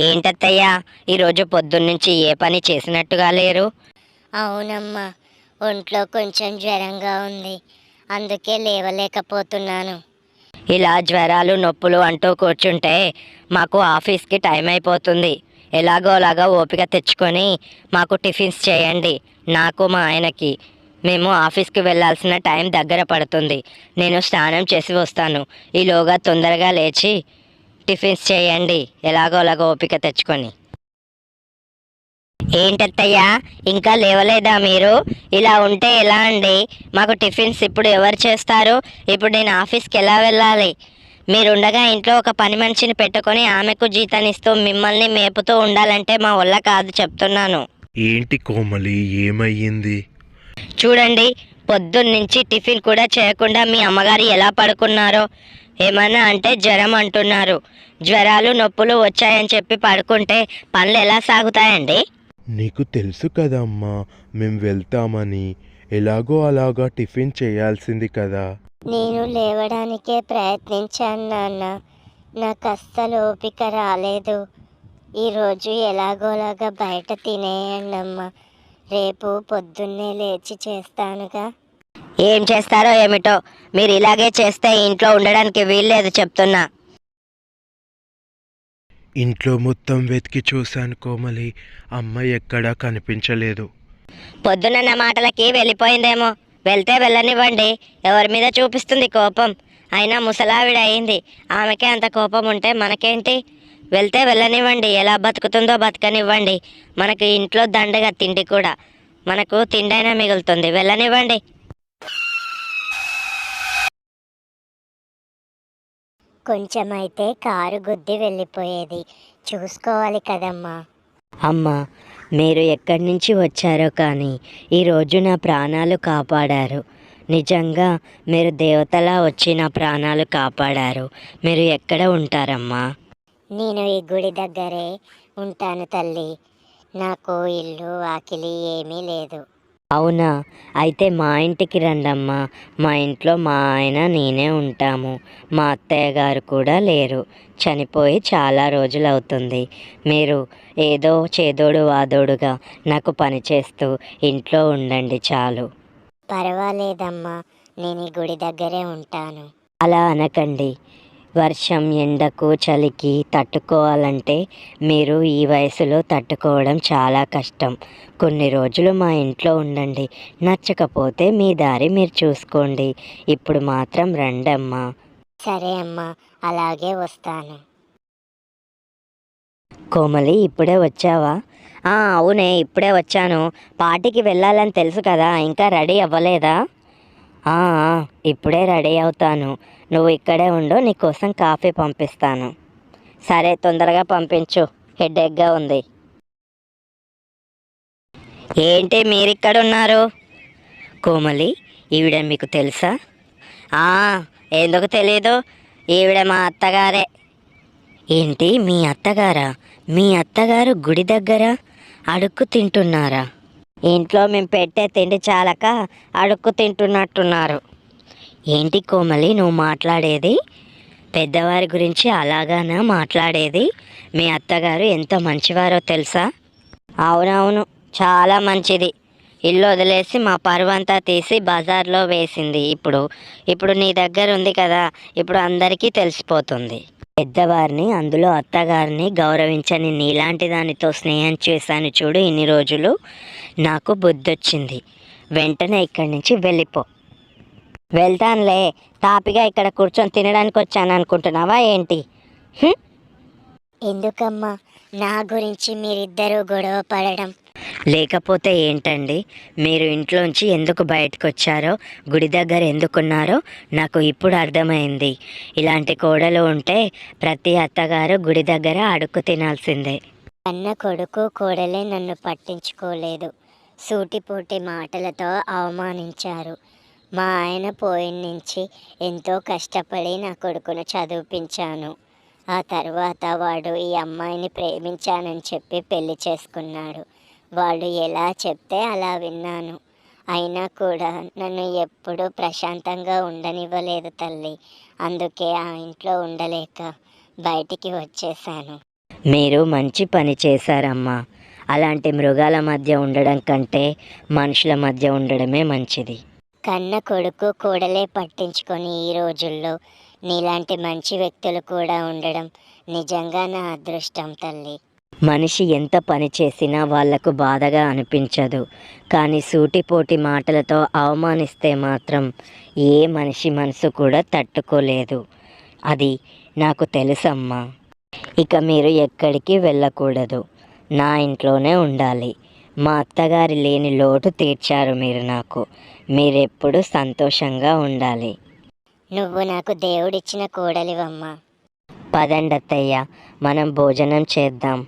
ఏంటత్తయ్యా? ఈరోజు పొద్దున్నుంచి ఏ పని చేసినట్టుగా లేరు? అవునమ్మా ఒంట్లో కొంచెం జ్వరంగా ఉంది. అందుకే లేవలేకపోతున్నాను. ఇలా జ్వరాలు నొప్పులు అంటూ కూర్చుంటే మాకు ఆఫీస్కి టైం అయిపోతుంది. ఎలాగోలాగా ఓపిక తెచ్చుకొని మాకు టిఫిన్స్ చేయండి. నాకు మా ఆయనకి. మేము ఆఫీస్కి వెళ్ళాల్సిన టైం దగ్గర పడుతుంది. నేను స్నానం చేసి వస్తాను. ఈలోగా తొందరగా లేచి టిఫిన్స్ చేయండి. ఎలాగోలాగా ఓపిక తెచ్చుకొని. ఏంటత్తయ్యా? ఇంకా లేవలేదా మీరు? ఇలా ఉంటే ఎలా అండి? మాకు టిఫిన్స్ ఇప్పుడు ఎవరు చేస్తారు? ఇప్పుడు నేను ఆఫీస్కి ఎలా వెళ్ళాలి? మీరుండగా ఇంట్లో ఒక పని మనిషిని పెట్టుకొని ఆమెకు జీతాన్నిస్తూ మిమ్మల్ని మేపుతూ ఉండాలంటే మా వల్ల కాదు చెప్తున్నాను. ఏంటి కోమలి? ఏమయ్యింది? చూడండి పొద్దున్నుంచి టిఫిన్ కూడా చేయకుండా మీ అమ్మగారు ఎలా పడుకున్నారో. ఏమన్నా అంటే జ్వరం అంటున్నారు. జ్వరాలు నొప్పులు వచ్చాయని చెప్పి పడుకుంటే పనులు ఎలా సాగుతాయండి? నీకు తెలుసు కదమ్మా మేం వెళ్తామని. ఎలాగో అలాగా టిఫిన్ చేయాల్సింది కదా. నేను లేవడానికే ప్రయత్నించాను నాన్న. నాకు అస్సలు ఓపిక రాలేదు. ఈరోజు ఎలాగోలాగా బయట తినేయండి అమ్మా రేపు పొద్దున్నే లేచి చేస్తానుగా. ఏం చేస్తారో ఏమిటో మీరు ఇలాగే చేస్తే ఇంట్లో ఉండడానికి వీల్లేదు చెప్తున్నా. ఇంట్లో మొత్తం వెతికి చూశాను కోమలి. అమ్మ ఎక్కడా కనిపించలేదు. పొద్దున్న నా మాటలకి వెళ్ళిపోయిందేమో. వెళ్తే వెళ్ళనివ్వండి. ఎవరి మీద చూపిస్తుంది కోపం. అయినా ముసలావిడ అయింది. ఆమెకే అంత కోపం ఉంటే మనకేంటి? వెళ్తే వెళ్ళనివ్వండి. ఎలా బతుకుతుందో బతకనివ్వండి. మనకు ఇంట్లో దండగా తిండి కూడా. మనకు తిండైనా మిగులుతుంది. వెళ్ళనివ్వండి. కొంచెమైతే కారు గుద్ది వెళ్ళిపోయేది. చూసుకోవాలి కదమ్మా. అమ్మా మీరు ఎక్కడి నుంచి వచ్చారో కానీ ఈరోజు నా ప్రాణాలు కాపాడారు. నిజంగా మీరు దేవతలా వచ్చి నా ప్రాణాలు కాపాడారు. మీరు ఎక్కడ ఉంటారమ్మా? నేను ఈ గుడి దగ్గరే ఉంటాను తల్లి. నాకు ఇల్లు వాకిలి ఏమీ లేదు. అవునా? అయితే మా ఇంటికి రండమ్మా. మా ఇంట్లో మా ఆయన నేనే ఉంటాము. మా అత్తయ్య గారు కూడా లేరు. చనిపోయి చాలా రోజులు అవుతుంది మీరు ఏదో చేదోడు వాదోడుగా నాకు పని చేస్తూ ఇంట్లో ఉండండి చాలు. పర్వాలేదమ్మా. నేను ఈ గుడి దగ్గరే ఉంటాను. అలా అనకండి. వర్షం ఎండకు చలికి తట్టుకోవాలంటే మీరు ఈ వయసులో తట్టుకోవడం చాలా కష్టం. కొన్ని రోజులు మా ఇంట్లో ఉండండి. నచ్చకపోతే మీ దారి మీరు చూసుకోండి. ఇప్పుడు మాత్రం రండమ్మా. సరే అమ్మా అలాగే వస్తాను. కోమలి ఇప్పుడే వచ్చావా? ఆ, అవునే ఇప్పుడే వచ్చాను. పార్టీకి వెళ్ళాలని తెలుసు కదా ఇంకా రెడీ అవ్వలేదా? ఇప్పుడే రెడీ అవుతాను. నువ్వు ఇక్కడే ఉండు నీకోసం కాఫీ పంపిస్తాను. సరే తొందరగా పంపించు. హెడేక్గా ఉంది. ఏంటి మీరిక్కడ ఉన్నారు కోమలి ఈవిడ మీకు తెలుసా? ఎందుకు తెలీదు? ఈవిడ మా అత్తగారే. ఏంటి మీ అత్తగారా? మీ అత్తగారు గుడి దగ్గర అడుక్కు తింటున్నారా? ఇంట్లో మేము పెట్టే తిండి చాలక అడుక్కు తింటున్నట్టున్నారు. ఏంటి కోమలి నువ్వు మాట్లాడేది? పెద్దవారి గురించి అలాగానా మాట్లాడేది? మీ అత్తగారు ఎంత మంచివారో తెలుసా? అవునవును చాలా మంచిది. ఇల్లు వదిలేసి మా పరువంతా తీసి బజార్లో వేసింది ఇప్పుడు. ఇప్పుడు నీ దగ్గర ఉంది కదా ఇప్పుడు అందరికీ తెలిసిపోతుంది. పెద్దవారిని అందులో అత్తగారిని గౌరవించని నీలాంటి దానితో స్నేహం చేశాను చూడు ఇన్ని రోజులు. నాకు బుద్ధొచ్చింది. వెంటనే ఇక్కడి నుంచి వెళ్ళిపో. వెళ్తానులే. తాపిగా ఇక్కడ కూర్చొని తినడానికి వచ్చాను అనుకుంటున్నావా ఏంటి? ఎందుకమ్మా? నా గురించి మీరిద్దరూ గొడవ పడడం లేకపోతే ఏంటండి? మీరు ఇంట్లోంచి ఎందుకు బయటకు వచ్చారో గుడి దగ్గర ఎందుకున్నారో నాకు ఇప్పుడు అర్థమైంది. ఇలాంటి కోడలు ఉంటే ప్రతి అత్తగారు గుడి దగ్గర అడుక్కు తినాల్సిందే. అన్న కొడుకు కోడలే నన్ను పట్టించుకోలేదు. సూటిపోటి మాటలతో అవమానించారు. మా ఆయన పోయిన నుంచి ఎంతో కష్టపడి నా కొడుకును చదివిపించాను. ఆ తర్వాత వాడు ఈ అమ్మాయిని ప్రేమించానని చెప్పి పెళ్ళి చేసుకున్నాడు. వాళ్ళు ఎలా చెప్తే అలా విన్నాను. అయినా కూడా నన్ను ఎప్పుడూ ప్రశాంతంగా ఉండనివ్వలేదు తల్లి. అందుకే ఆ ఇంట్లో ఉండలేక బయటికి వచ్చేసాను మీరు మంచి పని చేశారమ్మా. అలాంటి మృగాల మధ్య ఉండడం కంటే మనుషుల మధ్య ఉండడమే మంచిది. కన్న కొడుకు కోడలే పట్టించుకొని ఈ రోజుల్లో నీలాంటి మంచి వ్యక్తులు కూడా ఉండడం నిజంగా నా అదృష్టం తల్లి. మనిషి ఎంత పని చేసినా వాళ్ళకు బాధగా అనిపించదు. కానీ సూటిపోటి మాటలతో అవమానిస్తే మాత్రం ఏ మనిషి మనసు కూడా తట్టుకోలేదు. అది నాకు తెలుసమ్మా. ఇక మీరు ఎక్కడికి వెళ్ళకూడదు. నా ఇంట్లోనే ఉండాలి. మా అత్తగారి లేని లోటు తీర్చారు మీరు నాకు. మీరెప్పుడు సంతోషంగా ఉండాలి. నువ్వు నాకు దేవుడిచ్చిన కోడలివమ్మా. పదండి అత్తయ్య మనం భోజనం చేద్దాం.